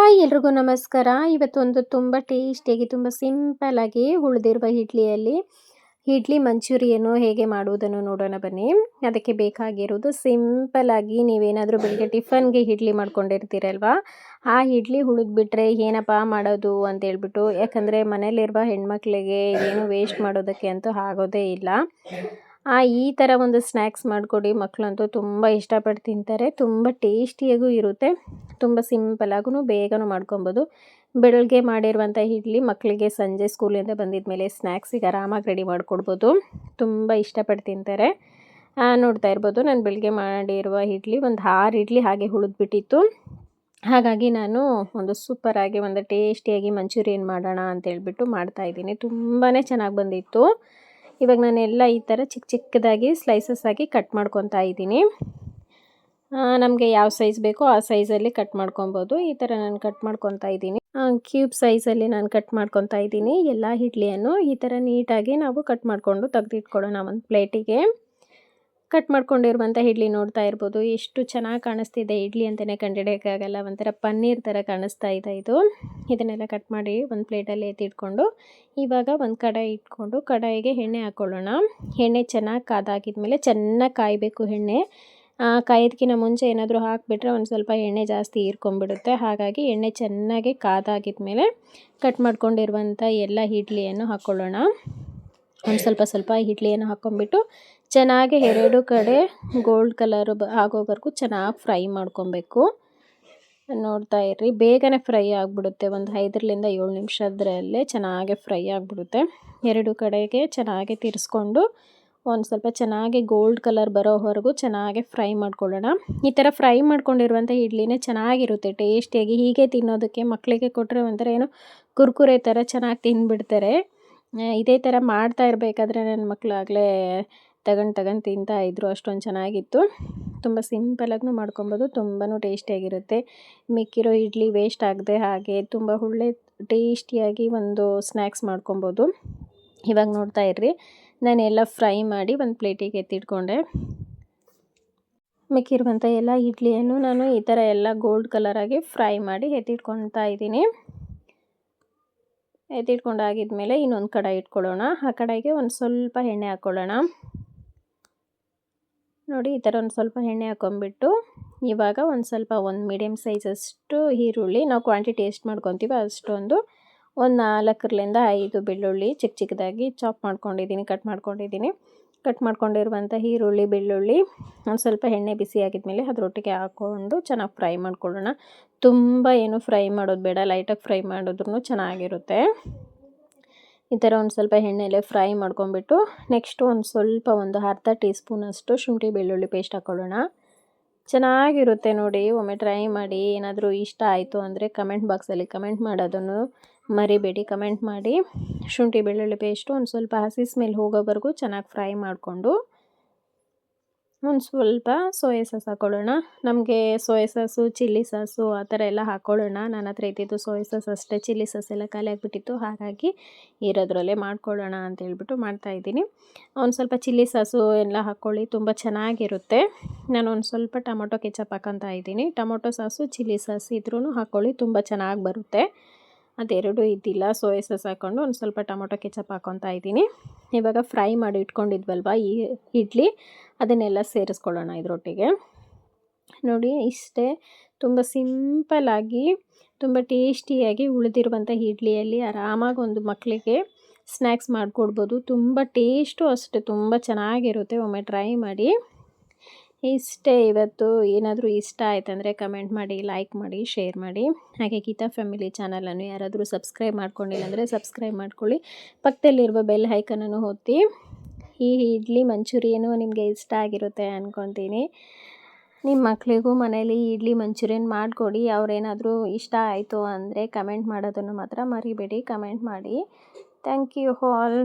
Hi ಎಲ್ರಿಗೂ ನಮಸ್ಕಾರ. ಇವತ್ತೊಂದು ತುಂಬ ಟೇಸ್ಟಿಯಾಗಿ, ತುಂಬ ಸಿಂಪಲ್ಲಾಗಿ ಉಳಿದಿರುವ ಇಡ್ಲಿಯಲ್ಲಿ ಇಡ್ಲಿ ಮಂಚೂರಿಯನ್ನು ಹೇಗೆ ಮಾಡುವುದನ್ನು ನೋಡೋಣ ಬನ್ನಿ. ಅದಕ್ಕೆ ಬೇಕಾಗಿರೋದು ಸಿಂಪಲ್ಲಾಗಿ ನೀವೇನಾದರೂ ಬೆಳಿಗ್ಗೆ ಟಿಫನ್ಗೆ ಇಡ್ಲಿ ಮಾಡ್ಕೊಂಡಿರ್ತೀರಲ್ವಾ? ಆ ಇಡ್ಲಿ ಉಳಿದ್ಬಿಟ್ರೆ ಏನಪ್ಪ ಮಾಡೋದು ಅಂತ ಹೇಳ್ಬಿಟ್ಟು, ಯಾಕಂದರೆ ಮನೇಲಿರುವ ಹೆಣ್ಮಕ್ಳಿಗೆ ಏನು ವೇಸ್ಟ್ ಮಾಡೋದಕ್ಕೆ ಅಂತೂ ಆಗೋದೇ ಇಲ್ಲ. ಈ ಥರ ಒಂದು ಸ್ನ್ಯಾಕ್ಸ್ ಮಾಡಿಕೊಡಿ. ಮಕ್ಕಳಂತೂ ತುಂಬ ಇಷ್ಟಪಟ್ಟು ತಿಂತಾರೆ. ತುಂಬ ಟೇಸ್ಟಿಯಾಗೂ ಇರುತ್ತೆ. ತುಂಬ ಸಿಂಪಲಾಗೂ ಬೇಗನೂ ಮಾಡ್ಕೊಬೋದು. ಬೆಳಗ್ಗೆ ಮಾಡಿರುವಂಥ ಇಡ್ಲಿ ಮಕ್ಕಳಿಗೆ ಸಂಜೆ ಸ್ಕೂಲಿಂದ ಬಂದಿದ ಮೇಲೆ ಸ್ನ್ಯಾಕ್ಸಿಗೆ ಆರಾಮಾಗಿ ರೆಡಿ ಮಾಡಿಕೊಡ್ಬೋದು. ತುಂಬ ಇಷ್ಟಪಟ್ಟು ತಿಂತಾರೆ. ನೋಡ್ತಾ ಇರ್ಬೋದು. ನಾನು ಬೆಳಗ್ಗೆ ಮಾಡಿರುವ ಇಡ್ಲಿ ಒಂದು ಆರು ಇಡ್ಲಿ ಹಾಗೆ ಉಳಿದ್ಬಿಟ್ಟಿತ್ತು ಹಾಗಾಗಿ ನಾನು ಒಂದು ಸೂಪರಾಗಿ ಒಂದು ಟೇಸ್ಟಿಯಾಗಿ ಮಂಚೂರಿಯನ್ ಮಾಡೋಣ ಅಂತ ಹೇಳ್ಬಿಟ್ಟು ಮಾಡ್ತಾಯಿದ್ದೀನಿ ತುಂಬಾ ಚೆನ್ನಾಗಿ ಬಂದಿತ್ತು. ಇವಾಗ ನಾನೆಲ್ಲ ಈ ಥರ ಚಿಕ್ಕ ಚಿಕ್ಕದಾಗಿ ಸ್ಲೈಸಸ್ ಆಗಿ ಕಟ್ ಮಾಡ್ಕೊತಾ ಇದ್ದೀನಿ. ನಮಗೆ ಯಾವ ಸೈಜ್ ಬೇಕೋ ಆ ಸೈಜಲ್ಲಿ ಕಟ್ ಮಾಡ್ಕೊಬೋದು. ಈ ಥರ ನಾನು ಕಟ್ ಮಾಡ್ಕೊತಾ ಇದ್ದೀನಿ. ಕ್ಯೂಬ್ ಸೈಜಲ್ಲಿ ನಾನು ಕಟ್ ಮಾಡ್ಕೊತಾ ಇದ್ದೀನಿ. ಎಲ್ಲ ಇಡ್ಲಿಯನ್ನು ಈ ಥರ ನೀಟಾಗಿ ನಾವು ಕಟ್ ಮಾಡಿಕೊಂಡು ತೆಗೆದಿಟ್ಕೊಳ್ಳೋಣ ಒಂದು ಪ್ಲೇಟಿಗೆ ಕಟ್ ಮಾಡ್ಕೊಂಡಿರುವಂಥ ಇಡ್ಲಿ ನೋಡ್ತಾ ಇರ್ಬೋದು. ಎಷ್ಟು ಚೆನ್ನಾಗಿ ಕಾಣಿಸ್ತಿದೆ ಇಡ್ಲಿ ಅಂತಲೇ ಕಂಡಿಡಿಯೋಕ್ಕಾಗಲ್ಲ. ಒಂಥರ ಪನ್ನೀರ್ ಥರ ಕಾಣಿಸ್ತಾ ಇದೆ ಇದು. ಇದನ್ನೆಲ್ಲ ಕಟ್ ಮಾಡಿ ಒಂದು ಪ್ಲೇಟಲ್ಲಿ ಎತ್ತಿಟ್ಕೊಂಡು, ಇವಾಗ ಒಂದು ಕಡಾಯಿ ಇಟ್ಕೊಂಡು ಕಡಾಯಿಗೆ ಎಣ್ಣೆ ಹಾಕ್ಕೊಳ್ಳೋಣ ಎಣ್ಣೆ ಚೆನ್ನಾಗಿ ಕಾದಾಕಿದ್ಮೇಲೆ ಚೆನ್ನಾಗಿ ಕಾಯಬೇಕು ಎಣ್ಣೆ. ಕಾಯೋದಕ್ಕಿಂತ ಮುಂಚೆ ಏನಾದರೂ ಹಾಕಿಬಿಟ್ರೆ ಒಂದು ಸ್ವಲ್ಪ ಎಣ್ಣೆ ಜಾಸ್ತಿ ಹೀರ್ಕೊಂಬಿಡುತ್ತೆ ಹಾಗಾಗಿ ಎಣ್ಣೆ ಚೆನ್ನಾಗಿ ಕಾದಾಗಿದ್ಮೇಲೆ ಕಟ್ ಮಾಡ್ಕೊಂಡಿರುವಂಥ ಎಲ್ಲ ಇಡ್ಲಿಯನ್ನು ಹಾಕ್ಕೊಳ್ಳೋಣ ಒಂದು ಸ್ವಲ್ಪ ಸ್ವಲ್ಪ ಇಡ್ಲಿಯನ್ನು ಹಾಕ್ಕೊಂಡ್ಬಿಟ್ಟು ಚೆನ್ನಾಗಿ ಎರಡು ಕಡೆ ಗೋಲ್ಡ್ ಕಲರು ಬ ಆಗೋವರೆಗೂ ಚೆನ್ನಾಗಿ ಫ್ರೈ ಮಾಡ್ಕೊಬೇಕು. ನೋಡ್ತಾ ಇರ್ರಿ, ಬೇಗನೆ ಫ್ರೈ ಆಗಿಬಿಡುತ್ತೆ. ಒಂದು ಐದರಿಂದ ಏಳು ನಿಮಿಷದ್ರಲ್ಲೇ ಚೆನ್ನಾಗಿ ಫ್ರೈ ಆಗಿಬಿಡುತ್ತೆ. ಎರಡು ಕಡೆಗೆ ಚೆನ್ನಾಗಿ ತಿರ್ಸ್ಕೊಂಡು ಒಂದು ಸ್ವಲ್ಪ ಚೆನ್ನಾಗಿ ಗೋಲ್ಡ್ ಕಲರ್ ಬರೋವರೆಗೂ ಚೆನ್ನಾಗಿ ಫ್ರೈ ಮಾಡ್ಕೊಳ್ಳೋಣ. ಈ ಥರ ಫ್ರೈ ಮಾಡ್ಕೊಂಡಿರುವಂಥ ಇಡ್ಲಿನೇ ಚೆನ್ನಾಗಿರುತ್ತೆ. ಟೇಸ್ಟಿಯಾಗಿ ಹೀಗೆ ತಿನ್ನೋದಕ್ಕೆ ಮಕ್ಕಳಿಗೆ ಕೊಟ್ಟರೆ ಒಂಥರ ಏನೋ ಕುರ್ಕುರೆ ಥರ ಚೆನ್ನಾಗಿ ತಿಂದುಬಿಡ್ತಾರೆ ಇದೇ ಥರ ಮಾಡ್ತಾ ಇರಬೇಕಾದ್ರೆ ನನ್ನ ಮಕ್ಕಳು ಆಗಲೇ ತಗೊಂಡು ತಗೊಂಡು ತಿಂತಾ ಇದ್ದರು ಅಷ್ಟೊಂದು ಚೆನ್ನಾಗಿತ್ತು. ತುಂಬ ಸಿಂಪಲಾಗೂ ಮಾಡ್ಕೊಬೋದು ತುಂಬಾ ಟೇಸ್ಟಿಯಾಗಿರುತ್ತೆ ಮಿಕ್ಕಿರೋ ಇಡ್ಲಿ ವೇಸ್ಟ್ ಆಗದೆ ಹಾಗೆ ತುಂಬ ಒಳ್ಳೆ ಟೇಸ್ಟಿಯಾಗಿ ಒಂದು ಸ್ನ್ಯಾಕ್ಸ್ ಮಾಡ್ಕೊಬೋದು. ಇವಾಗ ನೋಡ್ತಾ ಇರ್ರಿ, ನಾನೆಲ್ಲ ಫ್ರೈ ಮಾಡಿ ಒಂದು ಪ್ಲೇಟಿಗೆ ಎತ್ತಿಟ್ಕೊಂಡೆ. ಮಿಕ್ಕಿರುವಂಥ ಎಲ್ಲ ಇಡ್ಲಿಯನ್ನು ನಾನು ಈ ಥರ ಎಲ್ಲ ಗೋಲ್ಡ್ ಕಲರಾಗಿ ಫ್ರೈ ಮಾಡಿ ಎತ್ತಿಟ್ಕೊತಾ ಇದ್ದೀನಿ. ಎತ್ತಿಟ್ಕೊಂಡಾಗಿದ್ಮೇಲೆ ಇನ್ನೊಂದು ಕಡಾಯಿ ಇಟ್ಕೊಳ್ಳೋಣ. ಆ ಕಡಾಯಿಗೆ ಒಂದು ಸ್ವಲ್ಪ ಎಣ್ಣೆ ಹಾಕ್ಕೊಳ್ಳೋಣ ನೋಡಿ, ಈ ಥರ ಒಂದು ಸ್ವಲ್ಪ ಎಣ್ಣೆ ಹಾಕೊಂಡ್ಬಿಟ್ಟು ಇವಾಗ ಒಂದು ಸ್ವಲ್ಪ ಒಂದು ಮೀಡಿಯಮ್ ಸೈಜಷ್ಟು ಈರುಳ್ಳಿ ನಾವು ಕ್ವಾಂಟಿಟಿ ಎಷ್ಟು ಮಾಡ್ಕೊತೀವಿ ಅಷ್ಟೊಂದು ಒಂದು ನಾಲ್ಕರಿಂದ ಐದು ಬೆಳ್ಳುಳ್ಳಿ ಚಿಕ್ಕ ಚಿಕ್ಕದಾಗಿ ಚಾಪ್ ಮಾಡ್ಕೊಂಡಿದ್ದೀನಿ ಕಟ್ ಮಾಡ್ಕೊಂಡಿದ್ದೀನಿ ಕಟ್ ಮಾಡ್ಕೊಂಡಿರುವಂಥ ಈರುಳ್ಳಿ, ಬೆಳ್ಳುಳ್ಳಿ, ಒಂದು ಸ್ವಲ್ಪ ಎಣ್ಣೆ ಬಿಸಿ ಆಗಿದ್ಮೇಲೆ ಅದರೊಟ್ಟಿಗೆ ಹಾಕ್ಕೊಂಡು ಚೆನ್ನಾಗಿ ಫ್ರೈ ಮಾಡ್ಕೊಳ್ಳೋಣ. ತುಂಬ ಏನು ಫ್ರೈ ಮಾಡೋದು ಬೇಡ ಲೈಟಾಗಿ ಫ್ರೈ ಮಾಡಿದ್ರೂ ಚೆನ್ನಾಗಿರುತ್ತೆ. ಈ ಥರ ಒಂದು ಸ್ವಲ್ಪ ಎಣ್ಣೆಲೆ ಫ್ರೈ ಮಾಡ್ಕೊಂಬಿಟ್ಟು ನೆಕ್ಸ್ಟು ಒಂದು ಸ್ವಲ್ಪ ಒಂದು ಅರ್ಧ ಟೀ ಸ್ಪೂನಷ್ಟು ಶುಂಠಿ, ಬೆಳ್ಳುಳ್ಳಿ ಪೇಸ್ಟ್ ಹಾಕ್ಕೊಳ್ಳೋಣ ಚೆನ್ನಾಗಿರುತ್ತೆ ನೋಡಿ, ಒಮ್ಮೆ ಟ್ರೈ ಮಾಡಿ ಏನಾದರೂ ಇಷ್ಟ ಆಯಿತು ಅಂದರೆ ಕಮೆಂಟ್ ಬಾಕ್ಸಲ್ಲಿ ಕಮೆಂಟ್ ಮಾಡೋದನ್ನು ಮರಿಬೇಡಿ ಕಮೆಂಟ್ ಮಾಡಿ. ಶುಂಠಿ, ಬೆಳ್ಳುಳ್ಳಿ ಪೇಸ್ಟು ಒಂದು ಸ್ವಲ್ಪ ಹಸಿ ಸ್ಮೆಲ್ ಹೋಗೋವರೆಗೂ ಚೆನ್ನಾಗಿ ಫ್ರೈ ಮಾಡಿಕೊಂಡು ಒಂದು ಸ್ವಲ್ಪ ಸೋಯಾ ಸಾಸ್ ಹಾಕ್ಕೊಳ್ಳೋಣ ನಮಗೆ ಸೋಯಾ ಸಾಸು ಚಿಲ್ಲಿ ಸಾಸು ಆ ಥರ ಎಲ್ಲ ಹಾಕ್ಕೊಳ್ಳೋಣ ನನ್ನ ಹತ್ರ ಇದ್ದಿದ್ದು ಸೋಯಾ ಸಾಸ್ ಅಷ್ಟೇ ಚಿಲ್ಲಿ ಸಾಸ್ ಎಲ್ಲ ಖಾಲಿ ಆಗಿಬಿಟ್ಟಿತ್ತು. ಹಾಗಾಗಿ ಇರೋದ್ರಲ್ಲೇ ಮಾಡ್ಕೊಳ್ಳೋಣ ಅಂತ ಹೇಳ್ಬಿಟ್ಟು ಮಾಡ್ತಾಯಿದ್ದೀನಿ ಒಂದು ಸ್ವಲ್ಪ ಚಿಲ್ಲಿ ಸಾಸು ಎಲ್ಲ ಹಾಕ್ಕೊಳ್ಳಿ ತುಂಬ ಚೆನ್ನಾಗಿರುತ್ತೆ. ನಾನು ಒಂದು ಸ್ವಲ್ಪ ಟೊಮೊಟೊ ಕೆಚಪ್ ಹಾಕೊತಾ ಇದ್ದೀನಿ. ಟೊಮೊಟೊ ಸಾಸು ಚಿಲ್ಲಿ ಸಾಸ್ ಇದ್ರೂ ಹಾಕ್ಕೊಳ್ಳಿ ತುಂಬ ಚೆನ್ನಾಗಿ ಬರುತ್ತೆ. ಅದೆರಡು ಇದ್ದಿಲ್ಲ. ಸೋಯಾ ಸಾಸ್ ಹಾಕ್ಕೊಂಡು ಒಂದು ಸ್ವಲ್ಪ ಟೊಮೊಟೊ ಕೆಚಪ್ ಹಾಕ್ಕೊತಾ ಇದ್ದೀನಿ. ಇವಾಗ ಫ್ರೈ ಮಾಡಿ ಇಟ್ಕೊಂಡಿದ್ವಲ್ವ ಈ ಇಡ್ಲಿ, ಅದನ್ನೆಲ್ಲ ಸೇರಿಸ್ಕೊಳ್ಳೋಣ ಇದರೊಟ್ಟಿಗೆ. ನೋಡಿ, ಇಷ್ಟೇ. ತುಂಬ ಸಿಂಪಲಾಗಿ ತುಂಬ ಟೇಸ್ಟಿಯಾಗಿ ಉಳಿದಿರುವಂಥ ಇಡ್ಲಿಯಲ್ಲಿ ಆರಾಮಾಗಿ ಒಂದು ಮಕ್ಕಳಿಗೆ ಸ್ನ್ಯಾಕ್ಸ್ ಮಾಡಿಕೊಡ್ಬೋದು. ತುಂಬ ಟೇಸ್ಟು ಅಷ್ಟೇ, ತುಂಬ ಚೆನ್ನಾಗಿರುತ್ತೆ. ಒಮ್ಮೆ ಟ್ರೈ ಮಾಡಿ. ಇಷ್ಟೇ ಇವತ್ತು ಏನಾದರೂ ಇಷ್ಟ ಆಯ್ತಂದರೆ ಕಮೆಂಟ್ ಮಾಡಿ, ಲೈಕ್ ಮಾಡಿ, ಶೇರ್ ಮಾಡಿ. ಹಾಗೆ ಗೀತಾ ಫ್ಯಾಮಿಲಿ ಚಾನಲನ್ನು ಯಾರಾದರೂ ಸಬ್ಸ್ಕ್ರೈಬ್ ಮಾಡ್ಕೊಂಡಿಲ್ಲ ಅಂದರೆ ಸಬ್ಸ್ಕ್ರೈಬ್ ಮಾಡ್ಕೊಳ್ಳಿ. ಪಕ್ಕದಲ್ಲಿರುವ ಬೆಲ್ ಹೈಕನನ್ನು ಹೊತ್ತಿ ಈ ಇಡ್ಲಿ ಮಂಚೂರಿಯನ್ನು ನಿಮಗೆ ಇಷ್ಟ ಆಗಿರುತ್ತೆ ಅಂದ್ಕೊತೀನಿ ನಿಮ್ಮ ಮಕ್ಕಳಿಗೂ ಮನೇಲಿ ಇಡ್ಲಿ ಮಂಚೂರಿಯನ್ ಮಾಡಿಕೊಡಿ. ಅವರೇನಾದರೂ ಇಷ್ಟ ಆಯಿತು ಅಂದರೆ ಕಮೆಂಟ್ ಮಾಡೋದನ್ನು ಮಾತ್ರ ಮರಿಬೇಡಿ. ಕಮೆಂಟ್ ಮಾಡಿ. Thank you all.